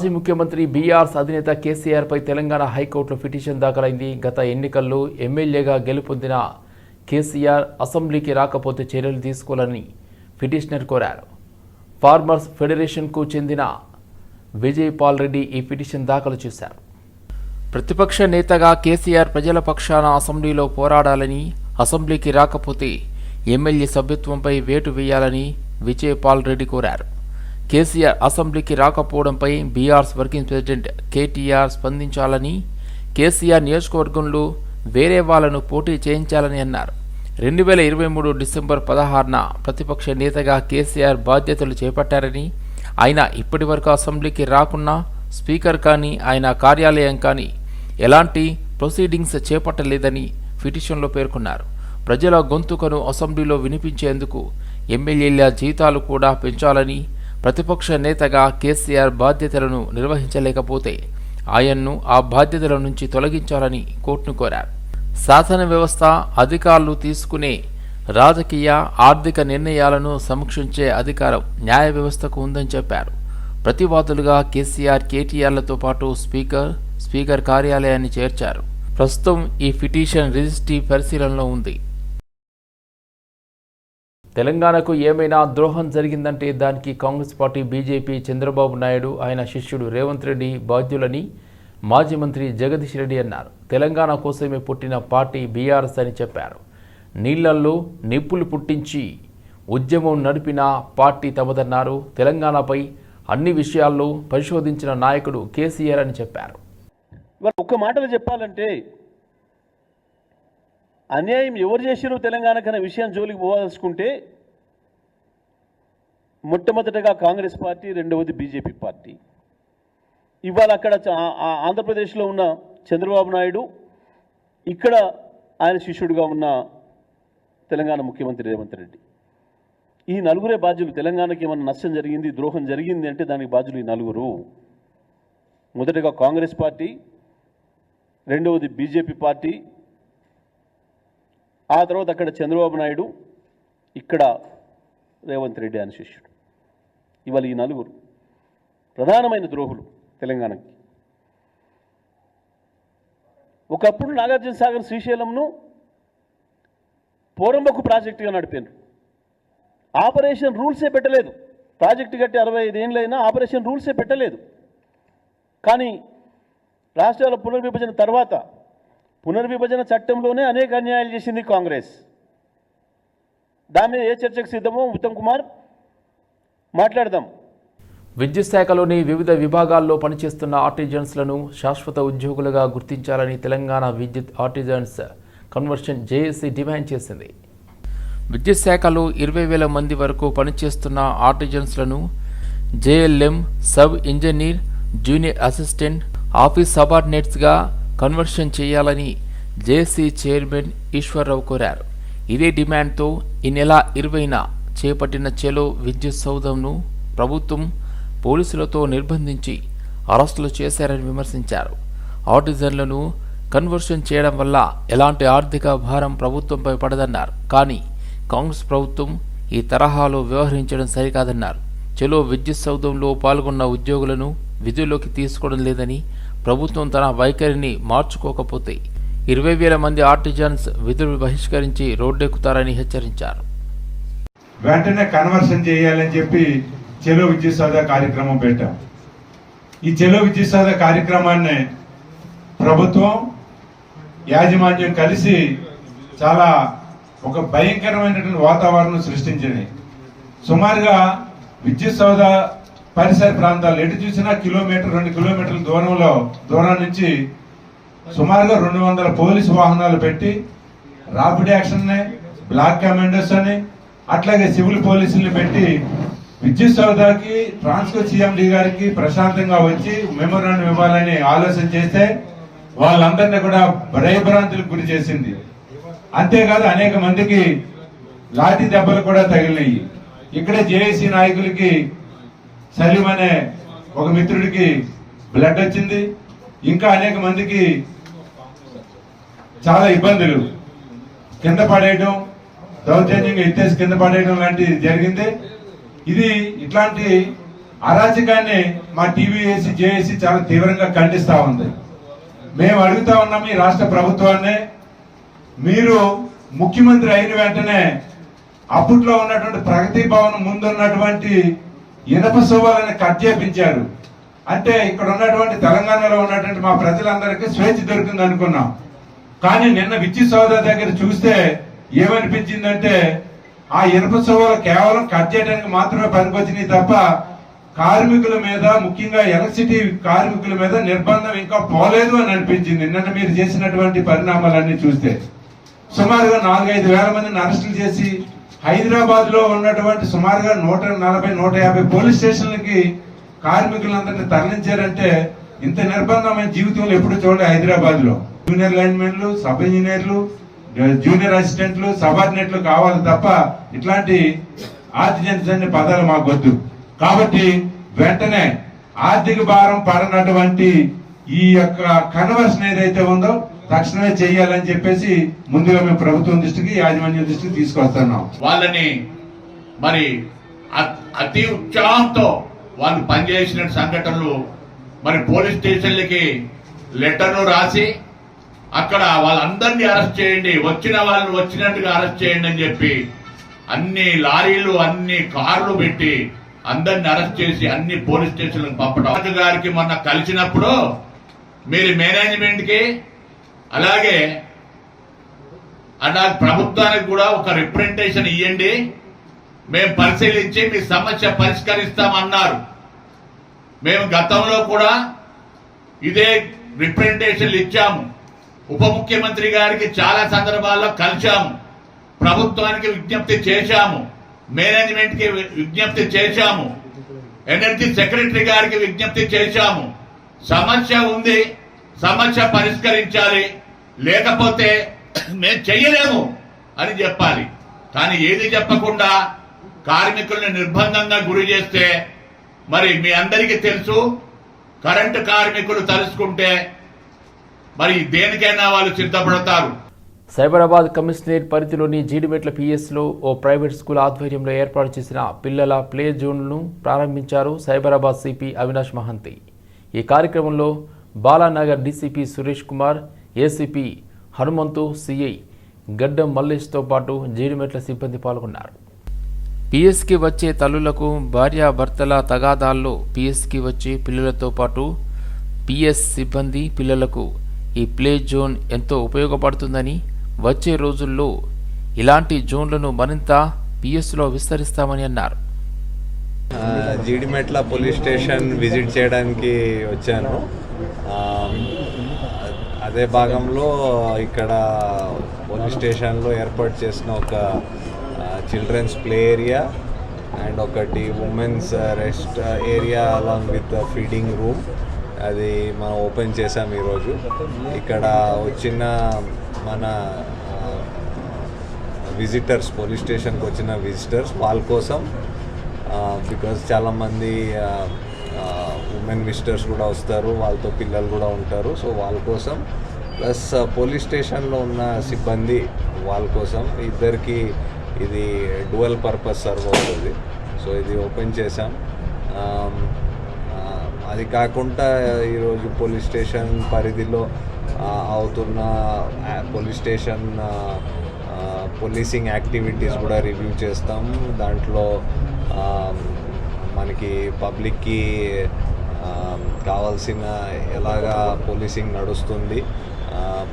మాజీ ముఖ్యమంత్రి బీఆర్ఎస్ అధినేత కేసీఆర్పై తెలంగాణ హైకోర్టులో పిటిషన్ దాఖలైంది. గత ఎన్నికల్లో ఎమ్మెల్యేగా గెలుపొందిన కేసీఆర్ అసెంబ్లీకి రాకపోతే చర్యలు తీసుకోవాలని పిటిషనర్ కోరారు. ఫార్మర్స్ ఫెడరేషన్కు చెందిన విజయ్ పాల్ రెడ్డి ఈ పిటిషన్ దాఖలు చేశారు. ప్రతిపక్ష నేతగా కేసీఆర్ ప్రజల పక్షాన అసెంబ్లీలో పోరాడాలని అసెంబ్లీకి రాకపోతే ఎమ్మెల్యే సభ్యత్వంపై వేటు వేయాలని విజయ్ పాల్ రెడ్డి కోరారు. కేసీఆర్ అసెంబ్లీకి రాకపోవడంపై బీఆర్ఎస్ వర్కింగ్ ప్రెసిడెంట్ కేటీఆర్ స్పందించాలని కేసీఆర్ నియోజకవర్గంలో వేరే వాళ్ళను పోటీ చేయించాలని అన్నారు. రెండు వేల ఇరవై మూడు డిసెంబర్ పదహారున ప్రతిపక్ష నేతగా కేసీఆర్ బాధ్యతలు చేపట్టారని ఆయన ఇప్పటి వరకు అసెంబ్లీకి రాకున్నా స్పీకర్ కానీ ఆయన కార్యాలయం కానీ ఎలాంటి ప్రొసీడింగ్స్ చేపట్టలేదని పిటిషన్లో పేర్కొన్నారు. ప్రజల గొంతుకను అసెంబ్లీలో వినిపించేందుకు ఎమ్మెల్యేల జీతాలు కూడా పెంచాలని ప్రతిపక్ష నేతగా కేసీఆర్ బాధ్యతలను నిర్వహించలేకపోతే ఆయన్ను ఆ బాధ్యతల నుంచి తొలగించాలని కోర్టును కోరారు. శాసన వ్యవస్థ అధికారులు తీసుకునే రాజకీయ ఆర్థిక నిర్ణయాలను సమీక్షించే అధికారం న్యాయ వ్యవస్థకు ఉందని చెప్పారు. ప్రతివాదులుగా కేసీఆర్ కేటీఆర్లతో పాటు స్పీకర్ స్పీకర్ కార్యాలయాన్ని చేర్చారు. ప్రస్తుతం ఈ పిటిషన్ రిజిస్ట్రీ పరిశీలనలో ఉంది. తెలంగాణకు ఏమైనా ద్రోహం జరిగిందంటే దానికి కాంగ్రెస్ పార్టీ బీజేపీ చంద్రబాబు నాయుడు ఆయన శిష్యుడు రేవంత్ రెడ్డి బాధ్యులని మాజీ మంత్రి జగదీష్ రెడ్డి అన్నారు. తెలంగాణ కోసమే పుట్టిన పార్టీ బీఆర్ఎస్ అని చెప్పారు. నీళ్ళల్లో నిప్పులు పుట్టించి ఉద్యమం నడిపిన పార్టీ తమదన్నారు. తెలంగాణపై అన్ని విషయాల్లో పరిశోధించిన నాయకుడు కేసీఆర్ అని చెప్పారు. ఒక్క చెప్పాలంటే అన్యాయం ఎవరు చేసిరు తెలంగాణకనే విషయం జోలికి పోవాల్సుకుంటే మొట్టమొదటగా కాంగ్రెస్ పార్టీ రెండవది బీజేపీ పార్టీ. ఇవాళ అక్కడ ఆంధ్రప్రదేశ్లో ఉన్న చంద్రబాబు నాయుడు ఇక్కడ ఆయన శిష్యుడిగా ఉన్న తెలంగాణ ముఖ్యమంత్రి రేవంత్ రెడ్డి. ఈ నలుగురే బాధ్యులు తెలంగాణకి ఏమైనా నష్టం జరిగింది ద్రోహం జరిగింది అంటే దానికి బాధ్యులు ఈ నలుగురు. మొదటగా కాంగ్రెస్ పార్టీ రెండవది బీజేపీ పార్టీ ఆ తర్వాత అక్కడ చంద్రబాబు నాయుడు ఇక్కడ రేవంత్ రెడ్డి అని శిష్యుడు. ఇవాళ ఈ నలుగురు ప్రధానమైన ద్రోహులు తెలంగాణకి. ఒకప్పుడు నాగార్జున సాగర్ శ్రీశైలంను పోరంబకు ప్రాజెక్టుగా నడిపారు. ఆపరేషన్ రూల్సే పెట్టలేదు. ప్రాజెక్టు కట్టి అరవై ఐదేళ్ళైనా ఆపరేషన్ రూల్సే పెట్టలేదు. కానీ రాష్ట్రాల పునర్విభజన తర్వాత పునర్విభజన చట్టంలోనే అనేక అన్యాయాలు చేసింది కాంగ్రెస్. దాని మీద ఏ చర్చకు సిద్ధమో ఉత్తమ్ కుమార్ మాట్లాడదాం. విద్యుత్ శాఖలోని వివిధ విభాగాల్లో పనిచేస్తున్న ఆర్టిజన్స్లను శాశ్వత ఉద్యోగులుగా గుర్తించాలని తెలంగాణ విద్యుత్ ఆర్టిజన్స్ కన్వర్షన్ జేఏసీ డిమాండ్ చేసింది. విద్యుత్ శాఖలో ఇరవై వేల మంది వరకు పనిచేస్తున్న ఆర్టిజన్స్లను JLM sub engineer junior assistant office సబార్డినేట్స్గా conversion చేయాలని జేసీ చైర్మన్ ఈశ్వర్రావు కోరారు. ఇదే డిమాండ్తో ఈ నెల ఇరవైన చేపట్టిన చెలో విద్యుత్ సౌధంను ప్రభుత్వం పోలీసులతో నిర్బంధించి అరెస్టులు చేశారని విమర్శించారు. ఆటిజన్లను కన్వర్షన్ చేయడం వల్ల ఎలాంటి ఆర్థిక భారం ప్రభుత్వంపై పడదన్నారు. కానీ కాంగ్రెస్ ప్రభుత్వం ఈ తరహాలో వ్యవహరించడం సరికాదన్నారు. చెలో విద్యుత్ సౌధంలో పాల్గొన్న ఉద్యోగులను విధుల్లోకి తీసుకోవడం లేదని ప్రభుత్వం తన వైఖరిని మార్చుకోకపోతే ఇరవై వేల మంది ఆర్టిజన్స్ విధులు బహిష్కరించి రోడ్డెక్కుతారని హెచ్చరించారు. వెంటనే కన్వర్షన్ చేయాలని చెప్పి చెలో విద్యుత్సాధ కార్యక్రమం పెట్టాం. ఈ చెలో విద్యుత్సాధ కార్యక్రమాన్ని ప్రభుత్వం యాజమాన్యం కలిసి చాలా ఒక భయంకరమైనటువంటి వాతావరణం సృష్టించింది. సుమారుగా విద్యుత్ సౌధ పరిసర ప్రాంతాలు ఎటు చూసినా కిలోమీటర్ రెండు కిలోమీటర్ల దూరంలో దూరం నుంచి సుమారుగా రెండు వందల పోలీసు వాహనాలు పెట్టి రాపిడ్ యాక్షన్ని బ్లాక్ కమాండోస్ అని అట్లాగే సివిల్ పోలీసుల్ని పెట్టి విద్యుత్ సౌదాకి ట్రాన్స్కో సీఎండి గారికి ప్రశాంతంగా వచ్చి మెమోరాండం ఇవ్వాలని ఆలోచన చేస్తే వాళ్ళందరినీ కూడా భయభ్రాంతులకు గురి చేసింది. అంతేకాదు అనేక మందికి లాఠీ దెబ్బలు కూడా తగిలినాయి. ఇక్కడే జేఏసీ నాయకులకి సలీం అనే ఒక మిత్రుడికి బ్లడ్ వచ్చింది. ఇంకా అనేక మందికి చాలా ఇబ్బందులు. కింద పడేయడం దౌర్జన్యంగా ఎత్తేసి కింద పడేయడం లాంటిది జరిగింది. ఇది ఇట్లాంటి అరాచకాన్ని మా టీవీఏసీ జేఏసీ చాలా తీవ్రంగా ఖండిస్తూ ఉంది. మేము అడుగుతా ఉన్నాం ఈ రాష్ట్ర ప్రభుత్వాన్ని మీరు ముఖ్యమంత్రి అయిన వెంటనే అప్పట్లో ఉన్నటువంటి ప్రగతి భవన్ ముందున్నటువంటి ఇనప శోభాలను కట్ చేపించారు అంటే ఇక్కడ ఉన్నటువంటి తెలంగాణలో ఉన్నటువంటి మా ప్రజలందరికీ స్వేచ్ఛ దొరికింది అనుకున్నాం. కానీ నిన్న విద్యుత్ సోదా దగ్గర చూస్తే ఏమనిపించిందంటే ఆ ఇనప శోభలు కేవలం కట్ చేయడానికి మాత్రమే పనికొచ్చినాయి తప్ప కార్మికుల మీద ముఖ్యంగా ఎలక్ట్రిసిటీ కార్మికుల మీద నిర్బంధం ఇంకా పోలేదు అని అనిపించింది. నిన్న మీరు చేసినటువంటి పరిణామాలన్నీ చూస్తే. సుమారుగా నాలుగైదు వేల మందిని అరెస్టులు చేసి హైదరాబాద్లో ఉన్నటువంటి సుమారుగా నూట నలభై నూట యాభై పోలీస్ స్టేషన్లకి కార్మికులందరినీ తరలించారంటే ఇంత నిర్బంధమైన జీవితంలో ఎప్పుడు చూడలే హైదరాబాద్లో జూనియర్ లైన్మెన్లు సబ్ ఇంజనీర్లు జూనియర్ అసిస్టెంట్లు సబార్డినేట్లు కావాలి తప్ప ఇట్లాంటి ఆర్థిక అనే పదాలు మాకు వద్దు. కాబట్టి వెంటనే ఆర్థిక భారం పడనటువంటి ఈ యొక్క కన్వర్షన్ ఏదైతే ఉందో తక్షణమే చేయాలని చెప్పేసి ముందుగా మేము ప్రభుత్వం దృష్టికి యాజమాన్యం దృష్టికి తీసుకొస్తున్నాం. వాళ్ళని మరి అతి ఉత్సాహంతో వాళ్ళు పనిచేసిన సంఘటనలు మరి పోలీస్ స్టేషన్లకి లెటర్ను రాసి అక్కడ వాళ్ళందరినీ అరెస్ట్ చేయండి వచ్చిన వాళ్ళు వచ్చినట్టుగా అరెస్ట్ చేయండి అని చెప్పి అన్ని లారీలు అన్ని కార్లు పెట్టి అందరిని అరెస్ట్ చేసి అన్ని పోలీస్ స్టేషన్లకు పంపడం. గారికి మొన్న కలిసినప్పుడు మీరు మేనేజ్మెంట్కి అలాగే అలా ప్రభుత్వానికి కూడా ఒక రిప్రజెంటేషన్ ఇవ్వండి మేము పరిశీలించి మీ సమస్య పరిష్కరిస్తామన్నారు. మేము గతంలో కూడా ఇదే రిప్రజెంటేషన్లు ఇచ్చాము. ఉప ముఖ్యమంత్రి గారికి చాలా సందర్భాల్లో కలిశాము. ప్రభుత్వానికి విజ్ఞప్తి చేశాము. మేనేజ్మెంట్కి విజ్ఞప్తి చేశాము. ఎనర్జీ సెక్రటరీ గారికి విజ్ఞప్తి చేశాము. సమస్య ఉంది. సమస్య పరిష్కరించాలి. లేకపోతే మేము చెయ్యలేము అని చెప్పాలి. కానీ ఏది చెప్పకుండా కార్మికుల్ని నిర్బంధంగా గురి చేస్తే మరి మీ అందరికీ తెలుసు కరెంటు కార్మికులు తలుసుకుంటే మరి దేనికైనా వాళ్ళు సిద్ధపడతారు. సైబరాబాద్ కమిషనరేట్ పరిధిలోని జీడిమెట్ల పిఎస్లో ఓ ప్రైవేట్ స్కూల్ ఆధ్వర్యంలో ఏర్పాటు చేసిన పిల్లల ప్లే జోన్ను ప్రారంభించారు సైబరాబాద్ సిపి అవినాష్ మహంతి. ఈ కార్యక్రమంలో Balanagar DCP Suresh Kumar ACP Hanumanthu CI Gaddam మల్లేష్తో పాటు జీడిమెట్ల సిబ్బంది పాల్గొన్నారు. పిఎస్కి వచ్చే తల్లులకు భార్యాభర్తల తగాదాల్లో పిఎస్కి వచ్చే పిల్లలతో పాటు పిఎస్ సిబ్బంది పిల్లలకు ఈ ప్లే జోన్ ఎంతో ఉపయోగపడుతుందని వచ్చే రోజుల్లో ఇలాంటి జోన్లను మరింత పిఎస్లో విస్తరిస్తామని అన్నారు. జీడిమెట్ల పోలీస్ స్టేషన్ విజిట్ చేయడానికి వచ్చాను. అదే భాగంలో ఇక్కడ పోలీస్ స్టేషన్లో ఏర్పాటు చేసిన ఒక చిల్డ్రన్స్ ప్లే ఏరియా అండ్ ఒకటి women's rest area along with feeding room అది మనం ఓపెన్ చేసాం ఈరోజు. ఇక్కడ వచ్చిన మన విజిటర్స్ పోలీస్ స్టేషన్కి వచ్చిన విజిటర్స్ వాళ్ళ కోసం బికాజ్ చాలామంది ఉమెన్ విజిటర్స్ కూడా వస్తారు వాళ్ళతో పిల్లలు కూడా ఉంటారు. సో వాళ్ళ కోసం ప్లస్ పోలీస్ స్టేషన్లో ఉన్న సిబ్బంది వాళ్ళ కోసం ఇద్దరికి ఇది డువల్ పర్పస్ సర్వ్ అవుతుంది. సో ఇది ఓపెన్ చేసాం um, uh, అది కాకుండా ఈరోజు పోలీస్ స్టేషన్ పరిధిలో uh, అవుతున్న పోలీస్ స్టేషన్ పోలీసింగ్ యాక్టివిటీస్ కూడా రివ్యూ చేస్తాం. దాంట్లో um, మనకి పబ్లిక్కి కావాల్సిన ఎలాగా పోలీసింగ్ నడుస్తుంది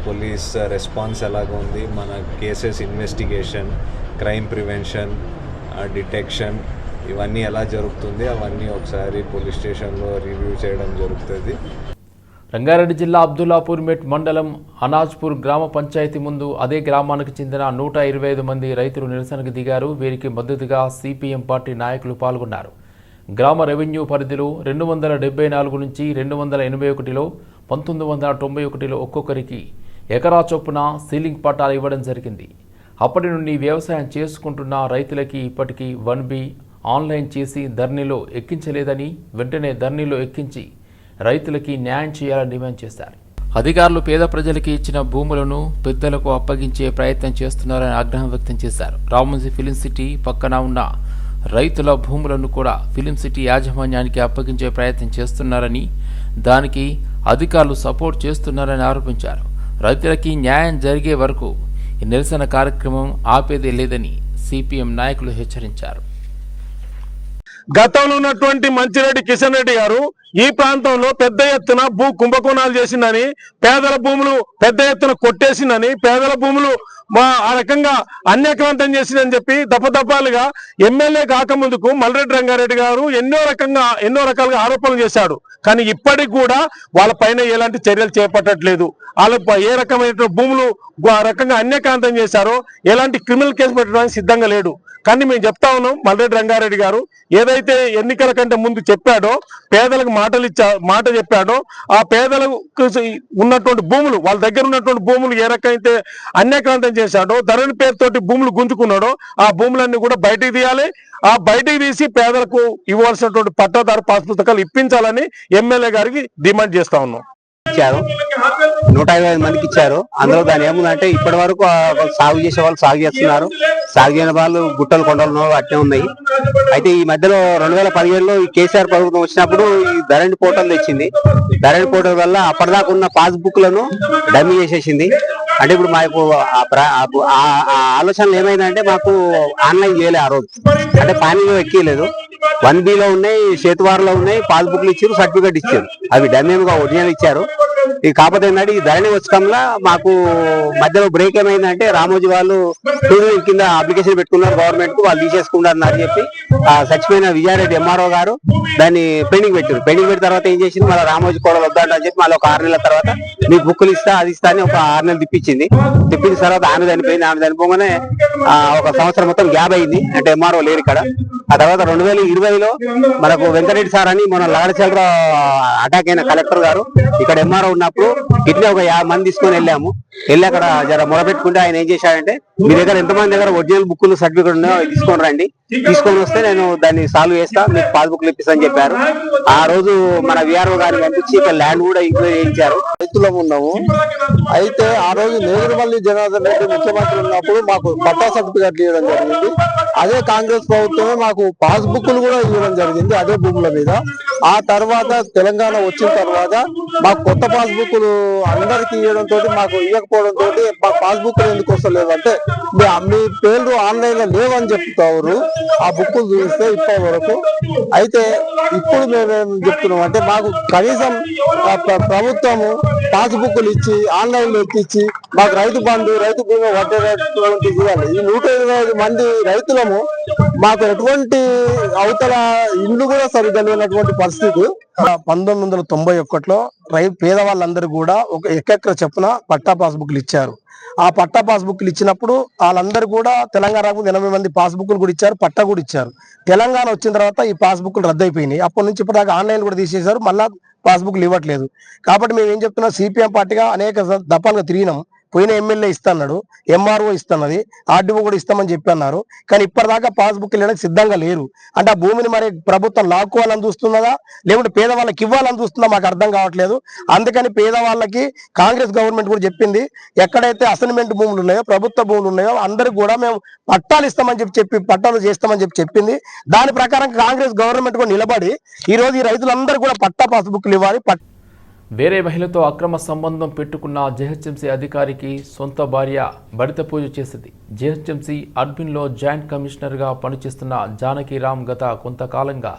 పోలీస్ రెస్పాన్స్ ఎలాగ ఉంది మన cases investigation crime prevention detection ఇవన్నీ ఎలా జరుగుతుంది అవన్నీ ఒకసారి పోలీస్ స్టేషన్లో రివ్యూ చేయడం జరుగుతుంది. రంగారెడ్డి జిల్లా అబ్దుల్లాపూర్ మెట్ మండలం అనాజ్పూర్ గ్రామ పంచాయతీ ముందు అదే గ్రామానికి చెందిన నూట ఇరవై ఐదు మంది రైతులు నిరసనకు దిగారు. వీరికి మద్దతుగా సిపిఎం పార్టీ నాయకులు పాల్గొన్నారు. గ్రామ రెవెన్యూ పరిధిలో రెండు వందల డెబ్బై నాలుగు నుంచి రెండు వందల ఎనభై ఒకటిలో పంతొమ్మిది వందల తొంభై ఒకటిలో ఒక్కొక్కరికి ఎకరా చొప్పున సీలింగ్ పట్టాలు ఇవ్వడం జరిగింది. అప్పటి నుండి వ్యవసాయం చేసుకుంటున్న రైతులకి ఇప్పటికీ వన్ బి ఆన్లైన్ చేసి ధర్నీలో ఎక్కించలేదని వెంటనే ధర్నీలో ఎక్కించి రైతులకి న్యాయం చేయాలని డిమాండ్ చేశారు. అధికారులు పేద ప్రజలకి ఇచ్చిన భూములను పెద్దలకు అప్పగించే ప్రయత్నం చేస్తున్నారని ఆగ్రహం వ్యక్తం చేశారు. రామోజీ ఫిలిం సిటీ పక్కన ఉన్న రైతుల భూములను కూడా ఫిలిం సిటీ యాజమాన్యానికి అప్పగించే ప్రయత్నం చేస్తున్నారని దానికి అధికారులు సపోర్ట్ చేస్తున్నారని ఆరోపించారు. రైతులకి న్యాయం జరిగే వరకు ఈ నిరసన కార్యక్రమం ఆపేదే లేదని సిపిఎం నాయకులు హెచ్చరించారు. గతంలో ఉన్నటువంటి మంచిరెడ్డి కిషన్ రెడ్డి గారు ఈ ప్రాంతంలో పెద్ద ఎత్తున భూ కుంభకోణాలు చేసిందని పేదల భూములు పెద్ద ఎత్తున కొట్టేసిందని పేదల భూములు మా ఆ రకంగా అన్యాక్రాంతం చేసిందని చెప్పి దఫదఫాలుగా ఎమ్మెల్యే కాకముందుకు మల్రెడ్డి రంగారెడ్డి గారు ఎన్నో రకంగా ఎన్నో రకాలుగా ఆరోపణలు చేశాడు కానీ ఇప్పటికి కూడా వాళ్ళ పైన ఎలాంటి చర్యలు చేపట్టట్లేదు. వాళ్ళ ఏ రకమైన భూములు ఆ రకంగా అన్యకాంతం చేశారో ఎలాంటి క్రిమినల్ కేసు పెట్టడానికి సిద్ధంగా లేడు. కానీ మేము చెప్తా ఉన్నాం మల్రెడ్డి రంగారెడ్డి గారు ఏదైతే ఎన్నికల కంటే ముందు చెప్పాడో పేదలకు మాటలు ఇచ్చా మాట చెప్పాడో ఆ పేదలకు ఉన్నటువంటి భూములు వాళ్ళ దగ్గర ఉన్నటువంటి భూములు ఏ రకమైతే అన్యక్రాంతం చేశాడో ధరణి పేరుతోటి భూములు గుంజుకున్నాడో ఆ భూములన్నీ కూడా బయటికి తీయాలి. ఆ బయటికి తీసి పేదలకు ఇవ్వాల్సినటువంటి పట్టాదారు పాస్ పుస్తకాలు ఇప్పించాలని ఎమ్మెల్యే గారికి డిమాండ్ చేస్తా ఉన్నాం. నూట ఇరవై ఐదు మందికి ఇచ్చారు. అందులో దాని ఏముందంటే ఇప్పటి వరకు సాగు చేసే వాళ్ళు సాగు చేస్తున్నారు. సాగు చేయని వాళ్ళు గుట్టలు కొండలు అట్టే ఉన్నాయి. అయితే ఈ మధ్యలో రెండు వేల పదిహేడులో ఈ కేసీఆర్ ప్రభుత్వం వచ్చినప్పుడు ఈ ధరణి పోర్టల్ తెచ్చింది. ధరణి పోర్టల్ వల్ల అప్పటిదాకా ఉన్న పాస్ బుక్లను డమ్మీ చేసేసింది. అంటే ఇప్పుడు మాకు ఆలోచనలు ఏమైందంటే మాకు ఆన్లైన్ చేయలే ఆ రోజు. అంటే పానీలో ఎక్కలేదు వన్ బిలో ఉన్నాయి సేతువారులో ఉన్నాయి పాస్ బుక్లు ఇచ్చారు సర్టిఫికేట్ ఇచ్చారు అవి డమ్మీగా ఒరిజినల్ ఇచ్చారు. ఈ కాకపోతే ఏంటంటే ఈ ధరణి వచ్చకంలో మాకు మధ్యలో బ్రేక్ ఏమైందంటే రామోజీ వాళ్ళు టూరిజం కింద అప్లికేషన్ పెట్టుకున్నారు గవర్నమెంట్కు వాళ్ళు తీసేసుకుంటారు అని చెప్పి సచిపోయిన చచ్చిపోయిన విజయారెడ్డి ఎంఆర్ఓ గారు దాన్ని పెండింగ్ పెట్టారు పెండింగ్ పెట్టిన తర్వాత ఏం చేసింది మళ్ళీ రామోజీ కోడలు వద్దంట అని చెప్పి మళ్ళీ ఒక ఆరు నెలల తర్వాత మీకు బుక్కులు ఇస్తా అది ఇస్తా అని ఒక ఆరు నెలలు తిప్పించింది. తిప్పించిన తర్వాత ఆమె చనిపోయింది ఆమె చనిపోగానే ఒక సంవత్సరం మొత్తం గ్యాప్ అయింది. అంటే ఎంఆర్ఓ లేరు ఇక్కడ. ఆ తర్వాత రెండు వేల ఇరవైలో మనకు వెంకటరెడ్డి సార్ అని మన లగడచల్ర అటాక్ అయిన కలెక్టర్ గారు ఇక్కడ ఎంఆర్ఓ ఉన్నప్పుడు ఇట్లా ఒక యాభై మంది తీసుకొని వెళ్ళాము. వెళ్ళి అక్కడ జర మొరపెట్టుకుంటే ఆయన ఏం చేశాడంటే మీ దగ్గర ఎంతమంది దగ్గర ఒరిజినల్ బుక్కులు సర్టిఫికేట్ ఉన్నాయో తీసుకొని రండి. తీసుకొని వస్తే నేను దాన్ని సాల్వ్ చేస్తా మీకు పాస్ బుక్లు ఇప్పిస్తాను చెప్పారు. ఆ రోజు మన విఆర్ఓ గారిని పంపించి ఇక్కడ ల్యాండ్ కూడా ఎంక్వైరీ చేయించారు. రైతులం ఉన్నాము. అయితే ఆ రోజు నేదురుమల్లి జనార్దన్ రెడ్డి ముఖ్యమంత్రి ఉన్నప్పుడు మాకు పట్టా సర్టిఫికేట్లు ఇవ్వడం జరిగింది. అదే కాంగ్రెస్ ప్రభుత్వమే మాకు పాస్ బుక్లు కూడా ఇవ్వడం జరిగింది అదే భూముల మీద. ఆ తర్వాత తెలంగాణ వచ్చిన తర్వాత మాకు కొత్త పాస్ బుక్లు అందరికి ఇవ్వడం తోటి మాకు ఇవ్వకపోవడం తోటి మా పాస్ బుక్లు ఎందుకు వస్తలేదు అంటే మీ- మీ పేర్లు ఆన్లైన్లో లేవని చెప్తారు ఆ బుక్ చూస్తే ఇప్పటి వరకు అయితే ఇప్పుడు మేమేం చెప్తున్నాం అంటే మాకు కనీసం ప్రభుత్వము పాస్ బుక్లు ఇచ్చి ఆన్లైన్లో మాకు రైతు బంధు రైతు బీమా పట్టేటటువంటి ఇవ్వాలి. ఈ నూట ఇరవై మంది రైతులము మాకు ఎటువంటి అవతల ఇల్లు కూడా సరిగ్గా లేనటువంటి పరిస్థితి. పంతొమ్మిది వందల తొంభై ఒకటిలో రై పేదవాళ్ళందరూ కూడా ఒక ఎక్కెక్కర చెప్పున పట్టా పాస్బుక్లు ఇచ్చారు. ఆ పట్టా పాస్బుక్లు ఇచ్చినప్పుడు వాళ్ళందరూ కూడా తెలంగాణ రాకముందు ఎనభై మంది పాస్బుక్లు కూడా ఇచ్చారు పట్టా కూడా ఇచ్చారు. తెలంగాణ వచ్చిన తర్వాత ఈ పాస్బుక్లు రద్దయిపోయినాయి. అప్పటి నుంచి ఇప్పటిదాకా ఆన్లైన్ కూడా తీసేశారు మళ్ళా పాస్బుక్లు ఇవ్వట్లేదు. కాబట్టి మేము ఏం చెప్తున్నాం సిపిఎం పార్టీగా అనేక దఫాలుగా తిరిగినాం. పోయిన ఎమ్మెల్యే ఇస్తాడు ఎంఆర్ఓ ఇస్తున్నది ఆర్డీఓ కూడా ఇస్తామని చెప్పి అన్నారు. కానీ ఇప్పటిదాకా పాస్బుక్ ఇవ్వడానికి సిద్ధంగా లేరు. అంటే ఆ భూమిని మరి ప్రభుత్వం లాక్కోవాలని చూస్తున్నదా? లేకుంటే పేదవాళ్ళకి ఇవ్వాలని చూస్తుందా మాకు అర్థం కావట్లేదు. అందుకని పేదవాళ్ళకి కాంగ్రెస్ గవర్నమెంట్ కూడా చెప్పింది ఎక్కడైతే అసైన్మెంట్ భూములు ఉన్నాయో ప్రభుత్వ భూములు ఉన్నాయో అందరికి కూడా మేము పట్టాలు ఇస్తామని చెప్పి చెప్పి పట్టాలు చేస్తామని చెప్పి చెప్పింది. దాని ప్రకారం కాంగ్రెస్ గవర్నమెంట్ కూడా నిలబడి ఈ రోజు ఈ రైతులందరూ కూడా పట్టా పాస్బుక్లు ఇవ్వాలి పట్ట వేరే మహిళతో అక్రమ సంబంధం పెట్టుకున్న జెహెచ్ఎంసీ అధికారికి సొంత భార్య బడిత పూజ చేసింది. జెహెచ్ఎంసీ అర్బిన్లో జాయింట్ కమిషనర్గా పనిచేస్తున్న జానకిరామ్ గత కొంతకాలంగా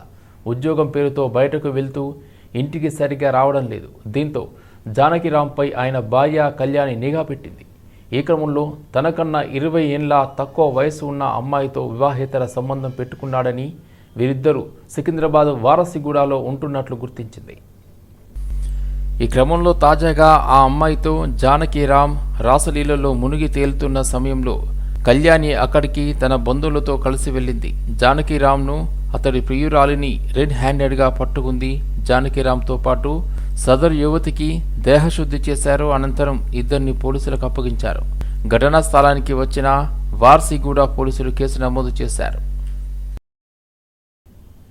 ఉద్యోగం పేరుతో బయటకు వెళ్తూ ఇంటికి సరిగ్గా రావడం లేదు. దీంతో జానకిరామ్పై ఆయన భార్య కళ్యాణి నిఘా పెట్టింది. ఈ క్రమంలో తనకన్నా ఇరవై ఏండ్ల తక్కువ వయసు ఉన్న అమ్మాయితో వివాహేతర సంబంధం పెట్టుకున్నాడని వీరిద్దరూ సికింద్రాబాద్ వారసిగూడలో ఉంటున్నట్లు గుర్తించింది. ఈ క్రమంలో తాజాగా ఆ అమ్మాయితో జానకిరామ్ రాసలీలలో మునిగి తేలుతున్న సమయంలో కళ్యాణి అక్కడికి తన బంధువులతో కలిసి వెళ్ళింది. జానకిరామ్ను అతడి ప్రియురాలిని రెడ్ హ్యాండెడ్గా పట్టుకుంది. జానకిరామ్తో పాటు సదరు యువతికి దేహశుద్ధి చేశారు. అనంతరం ఇద్దరిని పోలీసులకు అప్పగించారు. ఘటనా స్థలానికి వచ్చిన వార్సిగూడ పోలీసులు కేసు నమోదు చేశారు.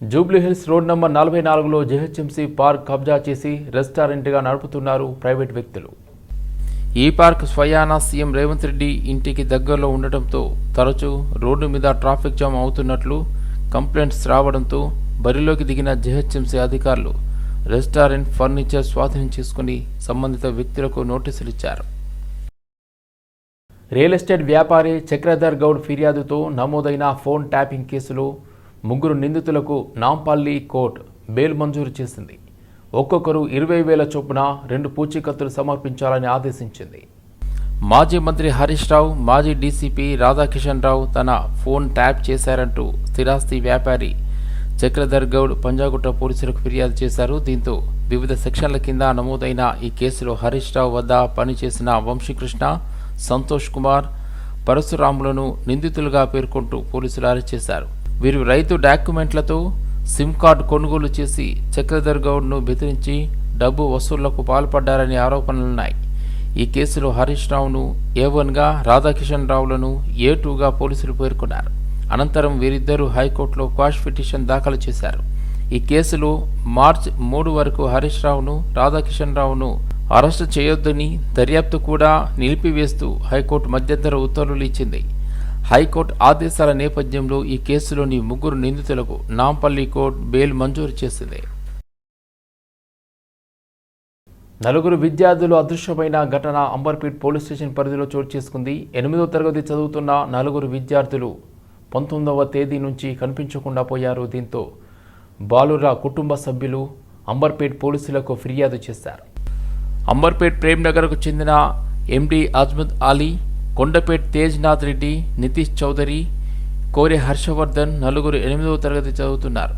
జూబ్లీహిల్స్ రోడ్ నంబర్ నలభై నాలుగులో జెహెచ్ఎంసీ పార్క్ కబ్జా చేసి రెస్టారెంట్గా నడుపుతున్నారు ప్రైవేట్ వ్యక్తులు. ఈ పార్క్ స్వయానా సీఎం రేవంత్ రెడ్డి ఇంటికి దగ్గరలో ఉండటంతో తరచూ రోడ్డు మీద ట్రాఫిక్ జామ్ అవుతున్నట్లు కంప్లైంట్స్ రావడంతో బరిలోకి దిగిన జీహెచ్ఎంసీ అధికారులు రెస్టారెంట్ ఫర్నిచర్ స్వాధీనం చేసుకుని సంబంధిత వ్యక్తులకు నోటీసులు ఇచ్చారు. రియల్ ఎస్టేట్ వ్యాపారి చక్రధర్ గౌడ్ ఫిర్యాదుతో నమోదైన ఫోన్ ట్యాపింగ్ కేసులో ముగ్గురు నిందితులకు నాంపల్లి కోర్టు బెయిల్ మంజూరు చేసింది. ఒక్కొక్కరు ఇరవై వేల చొప్పున రెండు పూచీకత్తులు సమర్పించాలని ఆదేశించింది. మాజీ మంత్రి హరీష్ రావు మాజీ డీసీపీ రాధాకిషన్ రావు తన ఫోన్ ట్యాప్ చేశారంటూ స్థిరాస్తి వ్యాపారి చక్రధర్ గౌడ్ పంజాగుట్ట పోలీసులకు ఫిర్యాదు చేశారు. దీంతో వివిధ సెక్షన్ల కింద నమోదైన ఈ కేసులో హరీష్ రావు వద్ద పనిచేసిన వంశీకృష్ణ సంతోష్ కుమార్ పరశురాములను నిందితులుగా పేర్కొంటూ పోలీసులు అరెస్ట్ చేశారు. వీరు రైతు డాక్యుమెంట్లతో సిమ్ కార్డు కొనుగోలు చేసి చక్రధర్ గౌడ్ను బెదిరించి డబ్బు వసూళ్ళకు పాల్పడ్డారనే ఆరోపణలున్నాయి. ఈ కేసులో హరీష్ రావును ఏ వన్గా రాధాకిషన్ రావులను ఏ టూగా పోలీసులు పేర్కొన్నారు. అనంతరం వీరిద్దరూ హైకోర్టులో క్వాష్ పిటిషన్ దాఖలు చేశారు. ఈ కేసులో మార్చ్ మూడు వరకు హరీష్ రావును రాధాకిషన్ రావును అరెస్టు చేయొద్దని దర్యాప్తు కూడా నిలిపివేస్తూ హైకోర్టు మధ్యంతర ఉత్తర్వులు ఇచ్చింది. హైకోర్టు ఆదేశాల నేపథ్యంలో ఈ కేసులోని ముగ్గురు నిందితులకు నాంపల్లి కోర్టు బెయిల్ మంజూరు చేసింది. నలుగురు విద్యార్థులు అదృశ్యమైన ఘటన అంబర్పేట్ పోలీస్ స్టేషన్ పరిధిలో చోటు చేసుకుంది. ఎనిమిదో తరగతి చదువుతున్న నలుగురు విద్యార్థులు పంతొమ్మిదవ తేదీ నుంచి కనిపించకుండా పోయారు. దీంతో బాలుర కుటుంబ సభ్యులు అంబర్పేట్ పోలీసులకు ఫిర్యాదు చేశారు. అంబర్పేట్ ప్రేమ్ నగర్కు చెందిన ఎండి అజ్మద్ అలీ కొండపేట్ తేజ్నాథ్ రెడ్డి నితీష్ చౌదరి కోరి హర్షవర్ధన్ నలుగురు ఎనిమిదవ తరగతి చదువుతున్నారు.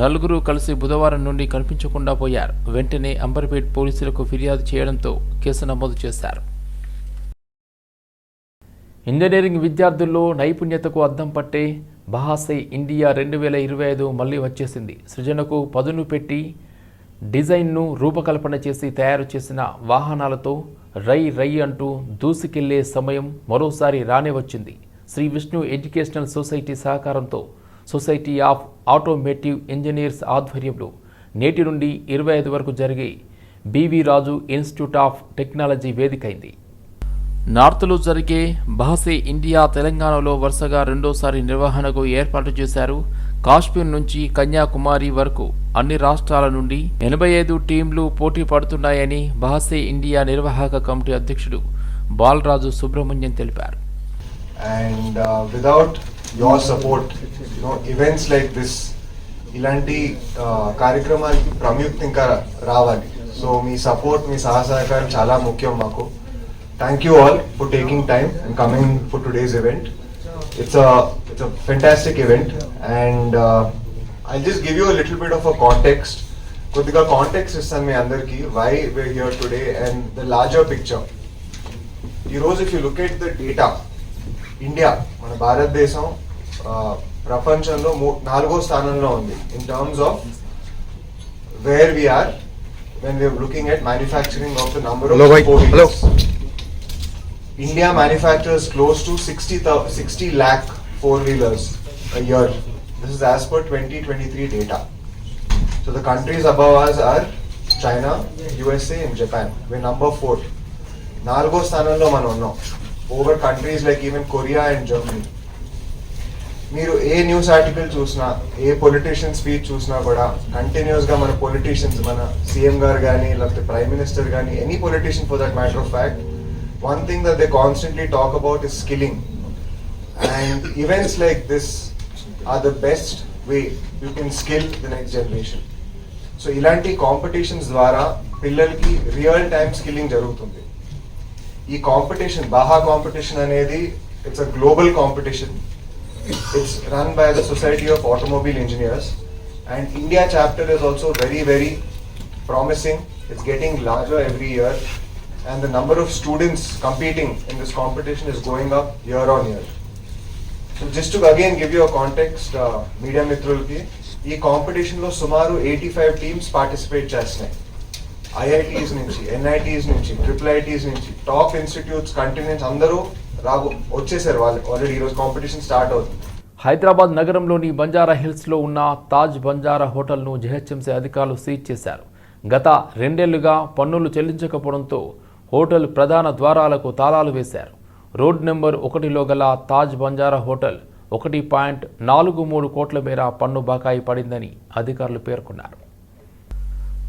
నలుగురు కలిసి బుధవారం నుండి కనిపించకుండా పోయారు. వెంటనే అంబర్పేట్ పోలీసులకు ఫిర్యాదు చేయడంతో కేసు నమోదు చేశారు. ఇంజనీరింగ్ విద్యార్థుల్లో నైపుణ్యతకు అద్దం పట్టే బహాసై ఇండియా రెండు వేల ఇరవై ఐదు మళ్ళీ వచ్చేసింది. సృజనకు పదును పెట్టి డిజైన్ను రూపకల్పన చేసి తయారు చేసిన వాహనాలతో రై రై అంటూ దూసుకెళ్ళే సమయం మరోసారి రానే వచ్చింది శ్రీ విష్ణు ఎడ్యుకేషనల్ సొసైటీ సహకారంతో సొసైటీ ఆఫ్ ఆటోమేటివ్ ఇంజనీర్స్ ఆధ్వర్యంలో నేటి నుండి ఇరవై ఐదు వరకు జరిగే BV Raju institute of technology వేదికైంది. నార్త్లో జరిగే బహసే ఇండియా తెలంగాణలో వరుసగా రెండోసారి నిర్వహణకు ఏర్పాటు చేశారు. కాశ్మీర్ నుంచి కన్యాకుమారి వరకు అన్ని రాష్ట్రాల నుండి ఎనభై ఐదు టీంలు పోటీ పడుతున్నాయని బహసే ఇండియా నిర్వాహక కమిటీ అధ్యక్షుడు బాలరాజు సుబ్రహ్మణ్యం తెలిపారు. And without your support support events like this ఇలాంటి కార్యక్రమానికి కార్యక్రమాలకి ఇంకా రావాలి. సో మీ సపోర్ట్ మీ సహసహకారం చాలా ముఖ్యం మాకు. Thank you all for taking time and coming for today's event it's it's a fantastic event and I just give you little bit of a context కొద్దిగా కాంటెక్స్ట్ ఇస్తాను మీ అందరికి why we're here today and the larger picture ఈరోజు if you look at the data India మన భారతదేశం ఆ, ప్రపంచంలో మూ నాలుగో స్థానంలో ఉంది in terms of where we are when we are looking at manufacturing of the number Hello, bhai. Of Hello. India manufactures close to 60, thou- 60 lakh four wheelers a year. This is as per 2023 data. So the countries above us are China, USA, and Japan. We're number four. నాలుగో స్థానంలో మనం ఉన్నాం over countries like even Korea and Germany మీరు ఏ news article చూసినా ఏ politician speech చూసినా కూడా కంటిన్యూస్గా మన పొలిటీషియన్స్ మన సీఎం గారు కానీ లేకపోతే ప్రైమ్ మినిస్టర్ కానీ any politician for that matter of fact one thing that they constantly talk about is skilling and events like this are the best way you can skill the next generation so ఇలాంటి competitions ద్వారా పిల్లలకి real time skilling జరుగుతుంది ఈ competition Baja competition అనేది it's a global competition it's run by the society of automobile engineers and India chapter is also very very promising it's getting larger every year and the number of students competing in this competition is going up year on year so just again give you context media మిత్రులకి ఈ కాంపిటీషన్లో సుమారు eighty five teams participate చేస్తున్నాయి IITs నుంచి NITs నుంచి triple ITs నుంచి top institutes continues అందరూ రాబో వచ్చేసారు వాళ్ళు ఆల్రెడీ ఈరోజు కాంపిటీషన్ స్టార్ట్ అవుతుంది. హైదరాబాద్ నగరంలోని బంజారా హిల్స్లో ఉన్న తాజ్ బంజారా హోటల్ను జీహెచ్ఎంసీ అధికారులు సీజ్ చేశారు. గత రెండేళ్ళుగా పన్నులు చెల్లించకపోవడంతో హోటల్ ప్రధాన ద్వారాలకు తాళాలు వేశారు. రోడ్ నెంబర్ ఒకటిలో గల తాజ్ బంజారా హోటల్ ఒకటి పాయింట్ నాలుగు మూడు కోట్ల మేర పన్ను బకాయి పడిందని అధికారులు పేర్కొన్నారు.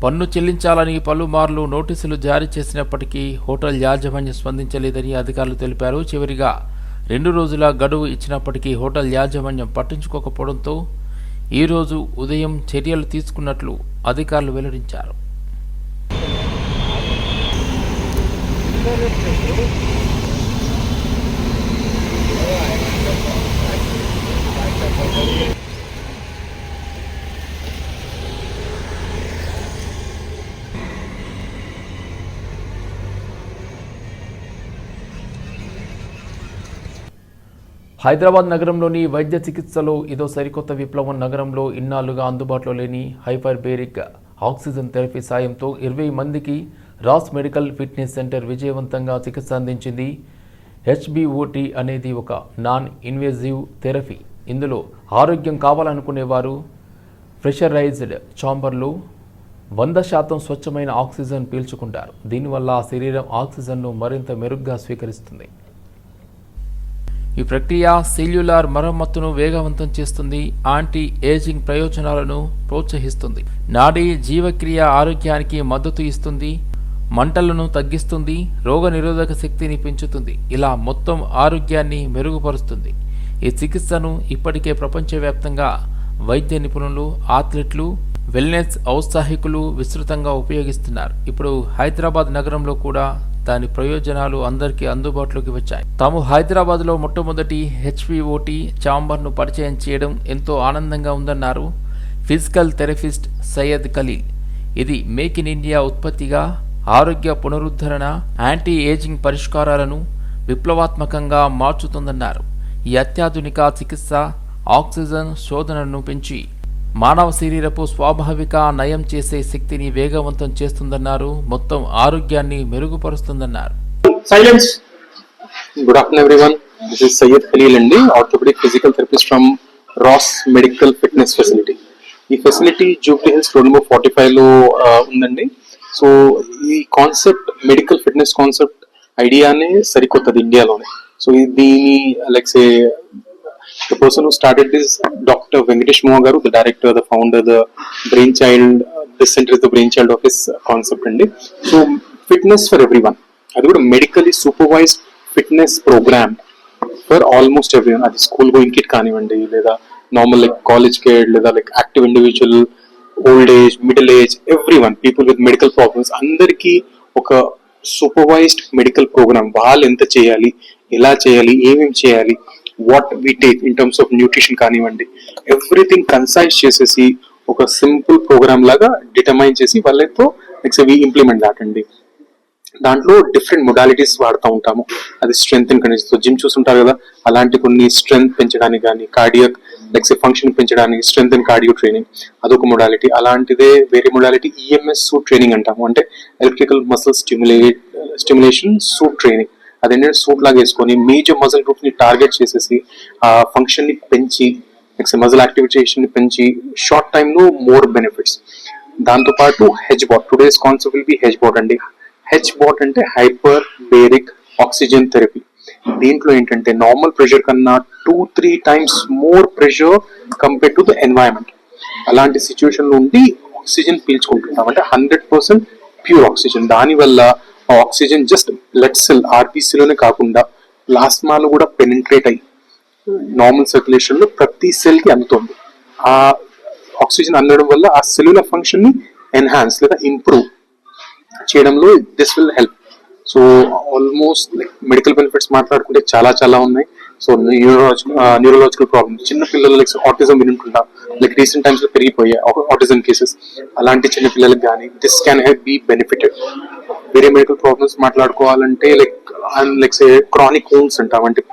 పన్ను చెల్లించాలని పలుమార్లు నోటీసులు జారీ చేసినప్పటికీ హోటల్ యాజమాన్యం స్పందించలేదని అధికారులు తెలిపారు. చివరిగా రెండు రోజుల గడువు ఇచ్చినప్పటికీ హోటల్ యాజమాన్యం పట్టించుకోకపోవడంతో ఈరోజు ఉదయం చర్యలు తీసుకున్నట్లు అధికారులు వెల్లడించారు. హైదరాబాద్ నగరంలోని వైద్య చికిత్సలో ఇదో సరికొత్త విప్లవం నగరంలో ఇన్నాళ్ళుగా అందుబాటులో లేని హైపర్బేరిక్ ఆక్సిజన్ థెరపీ సాయంతో ఇరవై మందికి రాస్ మెడికల్ ఫిట్నెస్ సెంటర్ విజయవంతంగా చికిత్స అందించింది. హెచ్బిఓటీ అనేది ఒక నాన్ ఇన్వేజివ్ థెరపీ. ఇందులో ఆరోగ్యం కావాలనుకునేవారు ప్రెషరైజ్డ్ ఛాంబర్లో వంద శాతం స్వచ్ఛమైన ఆక్సిజన్ పీల్చుకుంటారు. దీనివల్ల ఆ శరీరం ఆక్సిజన్ను మరింత మెరుగ్గా స్వీకరిస్తుంది. ఈ ప్రక్రియ సెల్యులార్ మరమ్మతును వేగవంతం చేస్తుంది. యాంటీ ఏజింగ్ ప్రయోజనాలను ప్రోత్సహిస్తుంది. నాడీ జీవక్రియ ఆరోగ్యానికి మద్దతు ఇస్తుంది. మంటలను తగ్గిస్తుంది రోగ నిరోధక శక్తిని పెంచుతుంది. ఇలా మొత్తం ఆరోగ్యాన్ని మెరుగుపరుస్తుంది. ఈ చికిత్సను ఇప్పటికే ప్రపంచవ్యాప్తంగా వైద్య నిపుణులు అథ్లెట్లు వెల్నెస్ ఔత్సాహికులు విస్తృతంగా ఉపయోగిస్తున్నారు. ఇప్పుడు హైదరాబాద్ నగరంలో కూడా దాని ప్రయోజనాలు అందరికీ అందుబాటులోకి వచ్చాయి. తాము హైదరాబాద్లో మొట్టమొదటి హెచ్పిఓటి ఛాంబర్ను పరిచయం చేయడం ఎంతో ఆనందంగా ఉందన్నారు ఫిజికల్ థెరపిస్ట్ సయ్యద్ ఖలీల్. ఇది మేక్ ఇన్ ఇండియా ఉత్పత్తిగా ఆరోగ్య పునరుద్ధరణ యాంటీ ఏజింగ్ పరిష్కారాలను విప్లవాత్మకంగా మార్చుతుందన్నారు. ఈ అత్యాధునిక చికిత్స ఆక్సిజన్ శోధనను పెంచి మానవ శరీరపు స్వాభావిక నయం చేసే శక్తిని వేగవంతం చేస్తుందన్నారు. మొత్తం ఆరోగ్యాన్ని మెరుగుపరుస్తుందన్నారు. Silence good afternoon everyone this is Syed Khaleel అండి orthopaedic physical therapist from Ras medical fitness facility ఈ ఫెసిలిటీ జూబ్లీ హిల్స్ రెండు మూడు ఫార్టీ ఫైవ్లో ఉందండి. సో ఈ కాన్సెప్ట్ మెడికల్ ఫిట్నెస్ కాన్సెప్ట్ ఐడియానే సరికొత్తది ఇండియాలోనే. సో దీని like say the person who started this dr venkatesh moha garu the director the founder the brainchild uh, this center is the brainchild of his uh, concept అండి. So fitness for every one అది కూడా medically supervised fitness programme for almost every one అది school going kid కానివ్వండి లేదా normal like college kid లేదా like active individual old age middle age every one people with medical problems అందరికీ ఒక supervised medical programme వాళ్ళు ఎంత చేయాలి ఎలా చేయాలి ఏమేమి చేయాలి what we take in terms of nutrition కానివ్వండి ఎవ్రీథింగ్ కన్సైజ్ చేసేసి ఒక సింపుల్ ప్రోగ్రామ్ లాగా డిటర్మైన్ చేసి వాళ్ళతో నెక్స్ట్ వి ఇంప్లిమెంట్ దాటండి దాంట్లో డిఫరెంట్ మొడాలిటీస్ వాడుతూ ఉంటాము. అది స్ట్రెంత్ ఇన్ జిమ్ చూస్తుంటారు కదా అలాంటి కొన్ని స్ట్రెంగ్త్ పెంచడానికి కానీ కార్డియక్ లెక్స్ ఫంక్షన్ పెంచడానికి స్ట్రెంగ్ అండ్ కార్డియో ట్రైనింగ్ అదొక మొడాలిటీ అలాంటిదే వేరే మొడాలిటీ ఈఎంఎస్ సూట్ ట్రైనింగ్ అంటాము. అంటే electrical muscle stimulate stimulation suit training అదేంటంటే సూట్ లాగా వేసుకొని మేజర్ మజిల్ గ్రూప్ని టార్గెట్ చేసేసి ఆ ఫంక్షన్ని పెంచి నెక్స్ట్ మజిల్ యాక్టివిటేషన్ని పెంచి షార్ట్ టైమ్లో మోర్ బెనిఫిట్స్ దాంతో పాటు H bot today's concept will be H bot అండి. హెచ్ బాట్ అంటే హైపర్ బేరిక్ ఆక్సిజన్ థెరపీ దీంట్లో ఏంటంటే నార్మల్ ప్రెషర్ కన్నా two three times more pressure compare to the environment అలాంటి సిచ్యువేషన్లో ఉండి ఆక్సిజన్ పీల్చుకుంటుంటాం అంటే హండ్రెడ్ పర్సెంట్ ప్యూర్ ఆక్సిజన్ దానివల్ల ఆక్సిజన్ జస్ట్ బ్లడ్ సెల్లోనే కాకుండా ప్లాస్మాలో కూడా పెనిట్రేట్ అయ్యి నార్మల్ సర్క్యులేషన్లో ప్రతి సెల్కి అందుతుంది. ఆ ఆక్సిజన్ అందడం వల్ల ఆ సెల్యులర్ ఫంక్షన్ని ఎన్హాన్స్ లేదా ఇంప్రూవ్ చేయడంలో this will help so almost like medical benefits మాట్లాడుకుంటే చాలా చాలా ఉన్నాయి. సో న్యూరోలాజికల్ న్యూరోలాజికల్ ప్రాబ్లమ్స్ చిన్న పిల్లలు లైక్ ఆటిజం వినుంటుంటా లైక్ రీసెంట్ టైమ్స్లో పెరిగిపోయాయి ఆటిజం కేసెస్ అలాంటి చిన్న పిల్లలకు కానీ this can have be benefited వేరే మెడికల్ ప్రాబ్లమ్స్ మాట్లాడుకోవాలంటే లైక్ లైక్ క్రానిక్ వూన్స్ అంటాం అంటే